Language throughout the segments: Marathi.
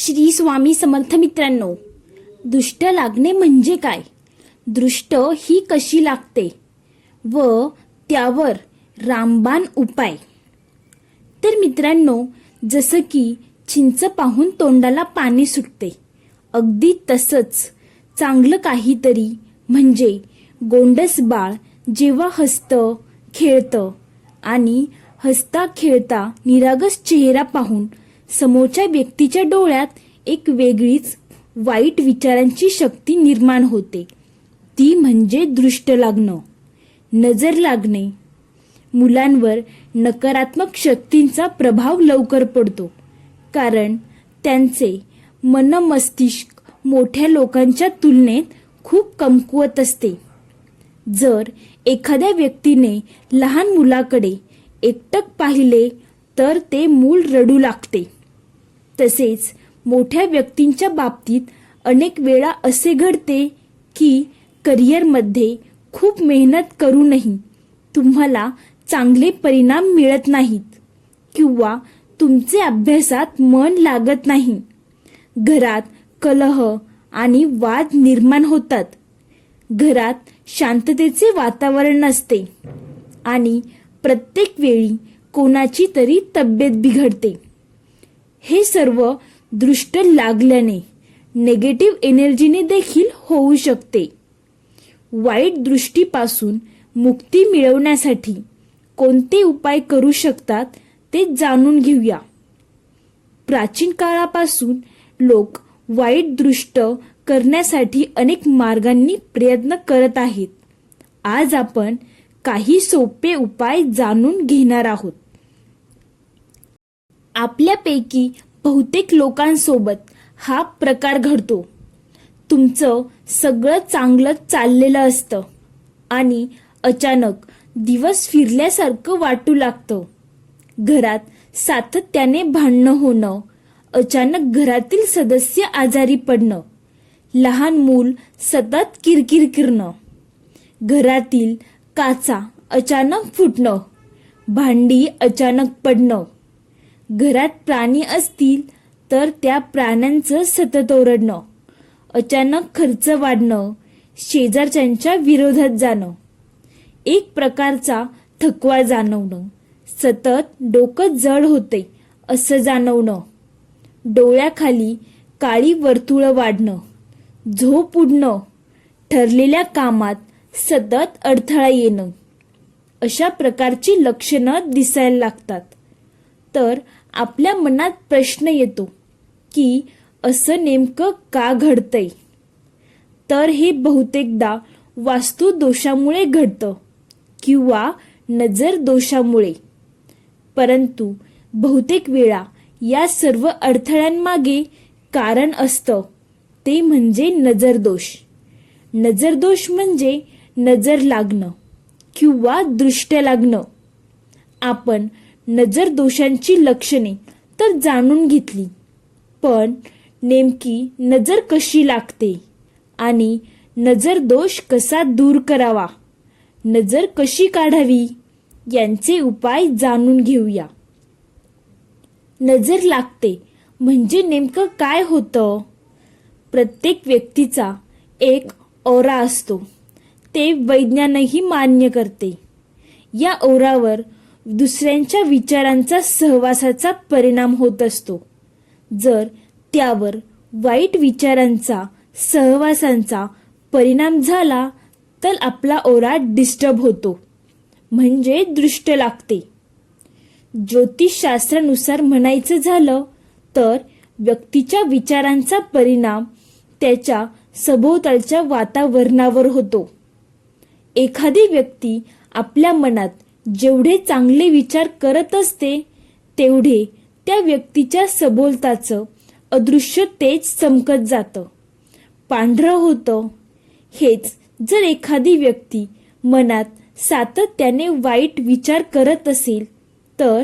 श्री स्वामी समर्थ मित्रांनो दुष्ट लागणे म्हणजे काय? दृष्ट ही कशी लागते? व त्यावर रामबाण उपाय. तर मित्रांनो जसं की चिंच पाहून तोंडाला पाणी सुटते अगदी तसंच चांगलं काहीतरी म्हणजे गोंडस बाळ जेव्हा हसतं खेळतं आणि हसता खेळता निरागस चेहरा पाहून समोरच्या व्यक्तीच्या डोळ्यात एक वेगळीच वाईट विचारांची शक्ती निर्माण होते. ती म्हणजे दृष्ट लागणं नजर लागणे. मुलांवर नकारात्मक शक्तींचा प्रभाव लवकर पडतो. कारण त्यांचे मन मस्तिष्क मोठ्या लोकांच्या तुलनेत खूप कमकुवत असते. जर एखाद्या व्यक्तीने लहान मुलाकडे एकटक पाहिले तर ते मूल रडू लागते. तसेच मोठ्या व्यक्तींच्या बाबतीत अनेक वेळा असे घडते की करिअरमध्ये खूप मेहनत करूनही तुम्हाला चांगले परिणाम मिळत नाहीत. किंवा तुमचे अभ्यासात मन लागत नाही. घरात कलह आणि वाद निर्माण होतात. घरात शांततेचे वातावरण नसते. आणि प्रत्येक वेळी कोणाची तरी तब्येत बिघडते. हे सर्व दृष्ट लागल्याने नेगेटिव्ह एनर्जीने देखील होऊ शकते. वाईट दृष्टीपासून मुक्ती मिळवण्यासाठी कोणते उपाय करू शकतात ते जाणून घेऊया. प्राचीन काळापासून लोक वाईट दृष्ट करण्यासाठी अनेक मार्गांनी प्रयत्न करत आहेत. आज आपण काही सोपे उपाय जाणून घेणार आहोत. आपल्यापैकी बहुतेक लोकांसोबत हा प्रकार घडतो. तुमचं सगळं चांगलं चाललेलं असतं आणि अचानक दिवस फिरल्यासारखं वाटू लागतं. घरात सातत्याने भांडणं होणं अचानक घरातील सदस्य आजारी पडणं लहान मूल सतत किरकिर किरणं घरातील काचा अचानक फुटणं भांडी अचानक पडणं घरात प्राणी असतील तर त्या प्राण्यांचं सतत ओरडणं अचानक खर्च वाढणं शेजारच्यांच्या विरोधात जाणं एक प्रकारचा थकवा जाणवणं सतत डोकं जड होते असं जाणवणं डोळ्याखाली काळी वर्तुळं वाढणं झोप उडणं ठरलेल्या कामात सतत अडथळा येणं अशा प्रकारची लक्षणं दिसायला लागतात. तर आपल्या मनात प्रश्न येतो की असं नेमकं का घडतंय? तर हे बहुतेकदा वास्तू दोषामुळे घडतं किंवा नजर दोषामुळे परंतु बहुतेक वेळा या सर्व अडथळ्यांमागे कारण असतं ते म्हणजे नजरदोष. नजरदोष म्हणजे नजर लागणं किंवा दृष्ट लागणं. आपण नजर दोषांची लक्षणे तर जाणून घेतली. पण नेमकी नजर कशी लागते आणि नजर दोष कसा दूर करावा नजर कशी काढावी यांचे उपाय जाणून घेऊया. नजर लागते म्हणजे नेमकं काय होतं? प्रत्येक व्यक्तीचा एक ओरा असतो. ते वैज्ञानही मान्य करते. या ओरावर दुसऱ्यांच्या विचारांचा सहवासाचा परिणाम होत असतो. जर त्यावर वाईट विचारांचा सहवासांचा परिणाम झाला तर आपला ओरा डिस्टर्ब होतो. म्हणजे दृष्ट लागते. ज्योतिषशास्त्रानुसार म्हणायचं झालं तर व्यक्तीच्या विचारांचा परिणाम त्याच्या सभोवतालच्या वातावरणावर होतो. एखादी व्यक्ती आपल्या मनात जेवढे चांगले विचार करत असते तेवढे त्या व्यक्तीच्या सभोवताचं अदृश्य तेज चमकत जातं. पांढरं होतं. हेच जर एखादी व्यक्ती मनात सातत्याने वाईट विचार करत असेल तर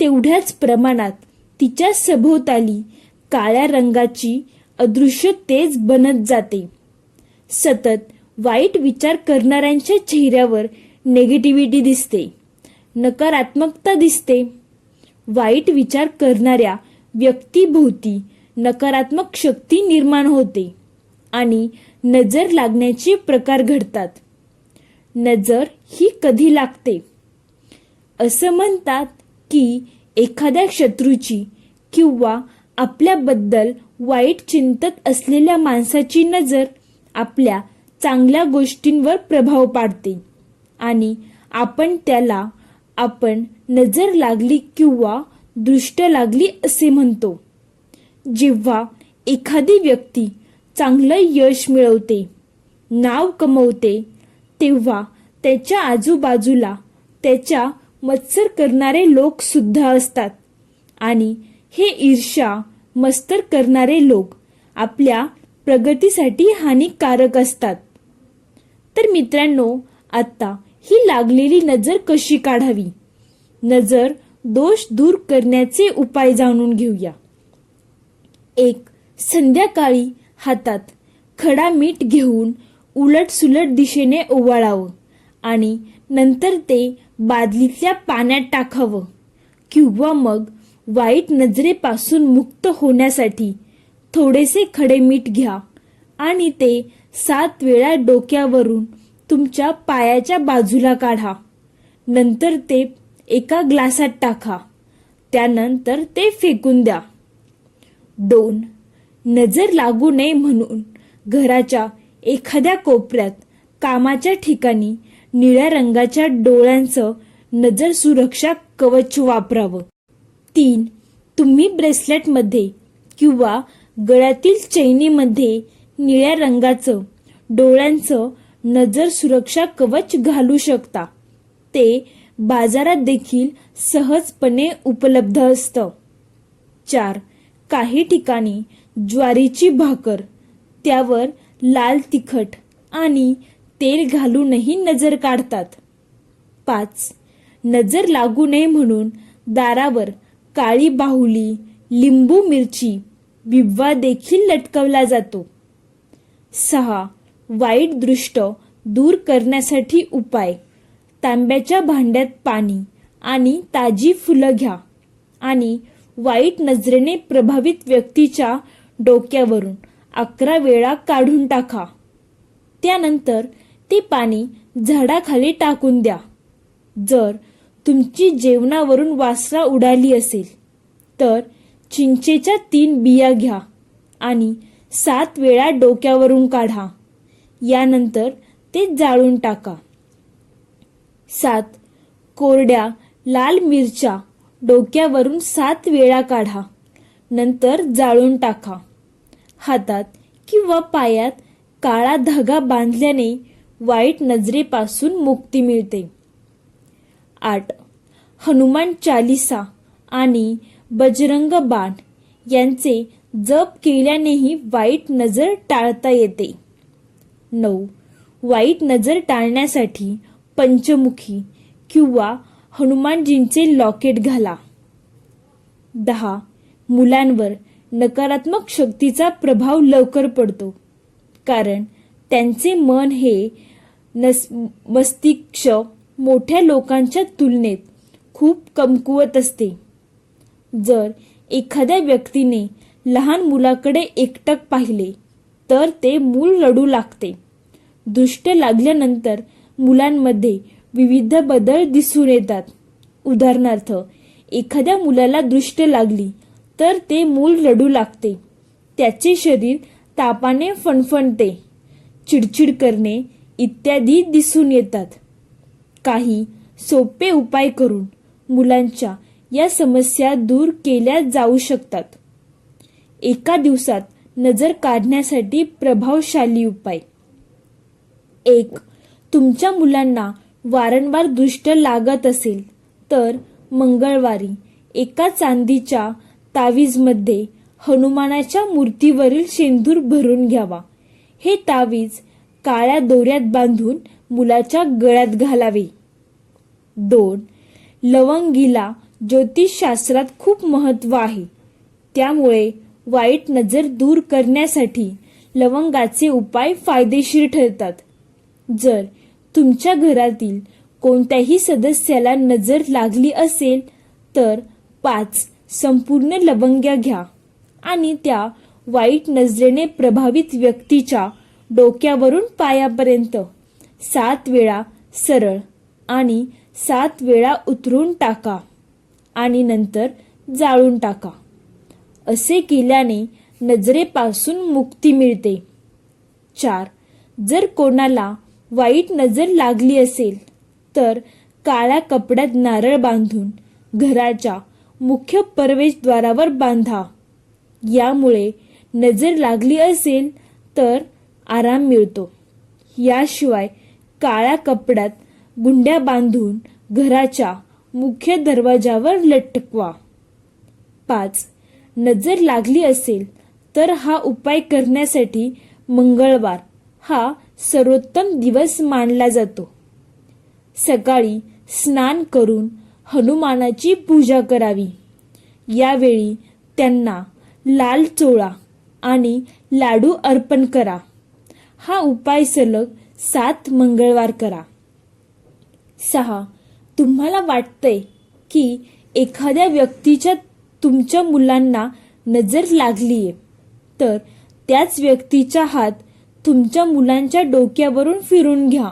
तेवढ्याच प्रमाणात तिच्या सभोवताली काळ्या रंगाची अदृश्य तेज बनत जाते. सतत वाईट विचार करणाऱ्यांच्या चेहऱ्यावर नेगेटिव्हिटी दिसते. नकारात्मकता दिसते. वाईट विचार करणाऱ्या व्यक्तीभोवती नकारात्मक शक्ती निर्माण होते आणि नजर लागण्याचे प्रकार घडतात. नजर ही कधी लागते? असं म्हणतात की एखाद्या शत्रूची किंवा आपल्याबद्दल वाईट चिंतत असलेल्या माणसाची नजर आपल्या चांगल्या गोष्टींवर प्रभाव पाडते आणि आपण त्याला आपण नजर लागली किंवा दृष्ट लागली असे म्हणतो. जेव्हा एखादी व्यक्ती चांगलं यश मिळवते नाव कमवते तेव्हा त्याच्या आजूबाजूला त्याच्या मत्सर करणारे लोक सुद्धा असतात. आणि हे ईर्ष्या मस्तर करणारे लोक आपल्या प्रगतीसाठी हानिकारक असतात. तर मित्रांनो आत्ता ही लागलेली नजर कशी काढावी? नजर दोष दूर करण्याचे उपाय जाणून घेऊया. एक संध्याकाळी हातात खडा मीठ घेऊन उलट सुलट दिशेने ओवाळावं आणि नंतर ते बादलीतल्या पाण्यात टाकावं किंवा मग वाईट नजरेपासून मुक्त होण्यासाठी थोडेसे खडे मीठ घ्या आणि ते सात वेळा डोक्यावरून तुमच्या पायाच्या बाजूला काढा. नंतर ते एका ग्लासात टाका. त्यानंतर ते फेकून द्या. दोन नजर लागू नये म्हणून घराच्या एखाद्या कोपऱ्यात कामाच्या ठिकाणी निळ्या रंगाच्या डोळ्यांचं नजर सुरक्षा कवच वापरावं. तीन तुम्ही ब्रेसलेटमध्ये किंवा गळ्यातील चैनीमध्ये निळ्या रंगाचं डोळ्यांचं नजर सुरक्षा कवच घालू शकता. ते बाजारात देखील सहजपणे उपलब्ध असतं. चार काही ठिकाणी ज्वारीची भाकर त्यावर लाल तिखट आणि तेल घालूनही नजर काढतात. पाच नजर लागू नये म्हणून दारावर काळी बाहुली लिंबू मिरची बिब्वा देखील लटकवला जातो. सहा वाईट दृष्ट दूर करण्यासाठी उपाय. तांब्याच्या भांड्यात पाणी आणि ताजी फुलं घ्या आणि वाईट नजरेने प्रभावित व्यक्तीच्या डोक्यावरून अकरा वेळा काढून टाका. त्यानंतर ते पाणी झाडाखाली टाकून द्या. जर तुमची जेवणावरून वासरा उडाली असेल तर चिंचेच्या तीन बिया घ्या आणि सात वेळा डोक्यावरून काढा. यानंतर ते जाळून टाका. सात. कोरड्या लाल मिरच्या डोक्यावरून सात वेळा काढा. नंतर जाळून टाका. हातात किंवा पायात काळा धागा बांधल्याने वाईट नजरेपासून मुक्ती मिळते. आठ. हनुमान चालिसा आणि बजरंग बाण यांचे जप केल्यानेही वाईट नजर टाळता येते. नऊ. वाईट नजर टाळण्यासाठी पंचमुखी किंवा हनुमानजींचे लॉकेट घाला. दहा. मुलांवर नकारात्मक शक्तीचा प्रभाव लवकर पडतो. कारण त्यांचे मन हे नस मस्तिष्क मोठ्या लोकांच्या तुलनेत खूप कमकुवत असते. जर एखाद्या व्यक्तीने लहान मुलाकडे एकटक पाहिले तर ते मूल रडू लागते. दुष्ट लागल्यानंतर मुलांमध्ये विविध बदल दिसून येतात. उदाहरणार्थ एखाद्या मुलाला दृष्ट लागली तर ते मूल रडू लागते. त्याचे शरीर तापाने फणफणते चिडचिड करणे इत्यादी दिसून येतात. काही सोपे उपाय करून मुलांच्या या समस्या दूर केल्या जाऊ शकतात. एका दिवसात नजर काढण्यासाठी प्रभावशाली उपाय. एक तुमच्या मुलांना वारंवार दृष्ट लागत असेल तर मंगळवारी एका चांदीच्या तावीजमध्ये हनुमानाच्या मूर्तीवरील शेंदूर भरून घ्यावा. हे तावीज काळ्या दोऱ्यात बांधून मुलाच्या गळ्यात घालावे. दोन लवंगीला ज्योतिषशास्त्रात खूप महत्त्व आहे. त्यामुळे वाईट नजर दूर करण्यासाठी लवंगाचे उपाय फायदेशीर ठरतात. जर तुमच्या घरातील कोणत्याही सदस्याला नजर लागली असेल तर पाच संपूर्ण लवंग्या घ्या आणि त्या वाईट नजरेने प्रभावित व्यक्तीच्या डोक्यावरून पायापर्यंत सात वेळा सरळ आणि सात वेळा उतरून टाका आणि नंतर जाळून टाका. असे केल्याने नजरेपासून मुक्ती मिळते. चार. जर कोणाला वाईट नजर लागली असेल तर काळ्या कपड्यात नारळ बांधून घराच्या मुख्य प्रवेशद्वारावर बांधा. यामुळे नजर लागली असेल तर आराम मिळतो. याशिवाय काळ्या कपड्यात गुंड्या बांधून घराच्या मुख्य दरवाजावर लटकवा. पाच. नजर लागली असेल तर हा उपाय करण्यासाठी मंगळवार हा सर्वोत्तम दिवस मानला जातो. सकाळी स्नान करून हनुमानाची पूजा करावी. यावेळी त्यांना लाल चोळा आणि लाडू अर्पण करा. हा उपाय सलग सात मंगळवार करा. सहा तुम्हाला वाटतंय की एखाद्या व्यक्तीच्या तुमच्या मुलांना नजर लागलीये. तर त्याच व्यक्तीचा हात तुमच्या मुलांच्या डोक्यावरून फिरून घ्या.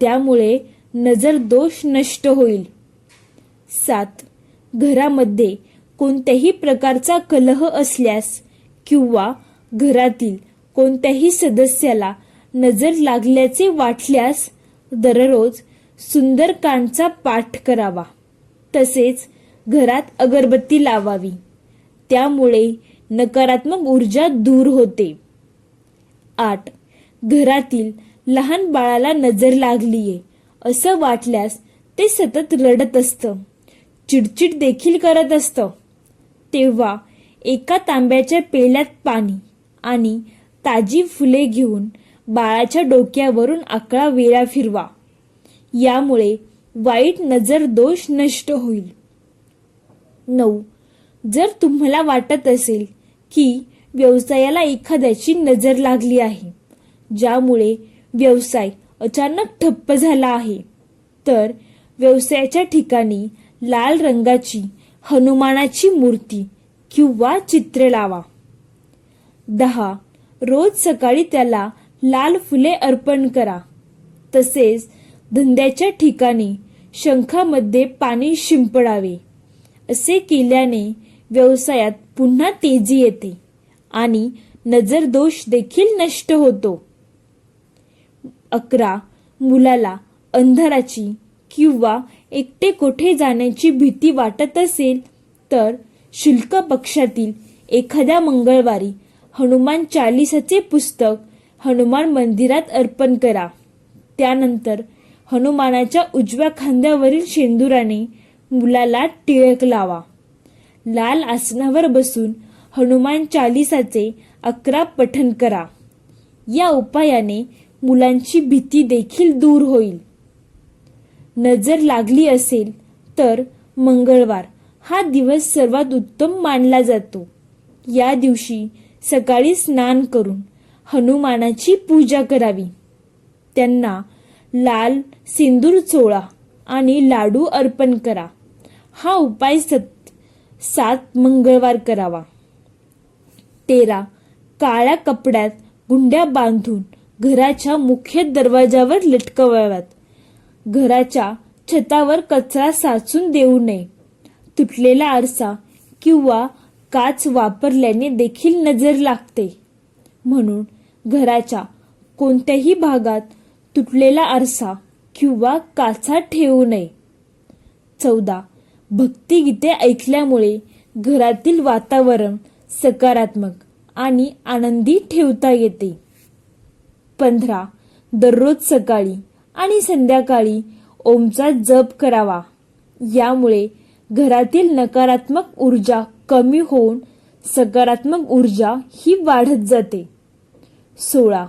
त्यामुळे नजर दोष नष्ट होईल. सात. घरामध्ये कोणत्याही प्रकारचा कलह असल्यास किंवा घरातील कोणत्याही सदस्याला नजर लागल्याचे वाटल्यास दररोज सुंदरकांडचा पाठ करावा. तसेच घरात अगरबत्ती लावावी. त्यामुळे नकारात्मक ऊर्जा दूर होते. आठ. घरातील लहान बाळाला नजर लागलीये असं वाटल्यास ते सतत रडत असतं. चिडचिड देखील करत असतं. तेव्हा एका तांब्याच्या पेल्यात पाणी आणि ताजी फुले घेऊन बाळाच्या डोक्यावरून आकळा वेळा फिरवा. यामुळे वाईट नजर दोष नष्ट होईल. नऊ. जर तुम्हाला वाटत असेल की व्यवसायाला एखाद्याची नजर लागली आहे ज्यामुळे व्यवसाय अचानक ठप्प झाला आहे तर व्यवसायाच्या ठिकाणी लाल रंगाची हनुमानाची मूर्ती किंवा चित्र लावा. दहा. रोज सकाळी त्याला लाल फुले अर्पण करा. तसेच धंद्याच्या ठिकाणी शंखामध्ये पाणी शिंपडावे. असे केल्याने व्यवसायात पुन्हा तेजी येते आणि नजर दोष देखील नष्ट होतो. अकरा. मुलाला अंधाराची किंवा एकटे कोठे जाण्याची भीती वाटत असेल तर शुल्क पक्षातील एखाद्या मंगळवारी हनुमान चालिसाचे पुस्तक हनुमान मंदिरात अर्पण करा. त्यानंतर हनुमानाच्या उजव्या खांद्यावरील शेंदुराने मुलाला टिळक लावा. लाल आसनावर बसून हनुमान चालिसाचे अकरा पठन करा. या उपायाने मुलांची भीती देखील दूर होईल. नजर लागली असेल तर मंगळवार हा दिवस सर्वात उत्तम मानला जातो. या दिवशी सकाळी स्नान करून हनुमानाची पूजा करावी. त्यांना लाल सिंदूर चोळा आणि लाडू अर्पण करा. हा उपाय सत सात मंगळवार करावा. तेरा काळ्या कपड्यात गुंड्या बांधून घराच्या मुख्य दरवाजावर लटकवाव्यात. घराच्या छतावर कचरा साचून देऊ नये. तुटलेला आरसा किंवा काच वापरल्याने देखील नजर लागते. म्हणून घराच्या कोणत्याही भागात तुटलेला आरसा किंवा काचा ठेवू नये. चौदा भक्तिगीते ऐकल्यामुळे घरातील वातावरण सकारात्मक आणि आनंदी ठेवता येते. पंधरा दररोज सकाळी आणि संध्याकाळी ओमचा जप करावा. यामुळे घरातील नकारात्मक ऊर्जा कमी होऊन सकारात्मक ऊर्जा ही वाढत जाते. सोळा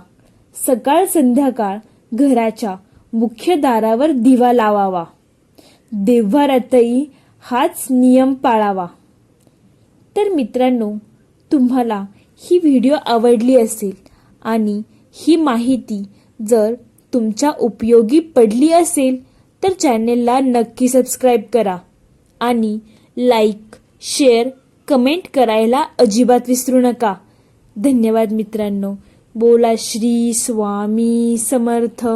सकाळ संध्याकाळ घराच्या मुख्य दारावर दिवा लावावा. देव्हारातही हाच नियम पाळावा. तर मित्रांनो तुम्हाला ही व्हिडिओ आवडली असेल आणि ही माहिती जर तुमच्या उपयोगी पडली असेल तर चॅनेलला नक्की सबस्क्राईब करा आणि लाईक शेअर कमेंट करायला अजिबात विसरू नका. धन्यवाद मित्रांनो. बोला श्री स्वामी समर्थ.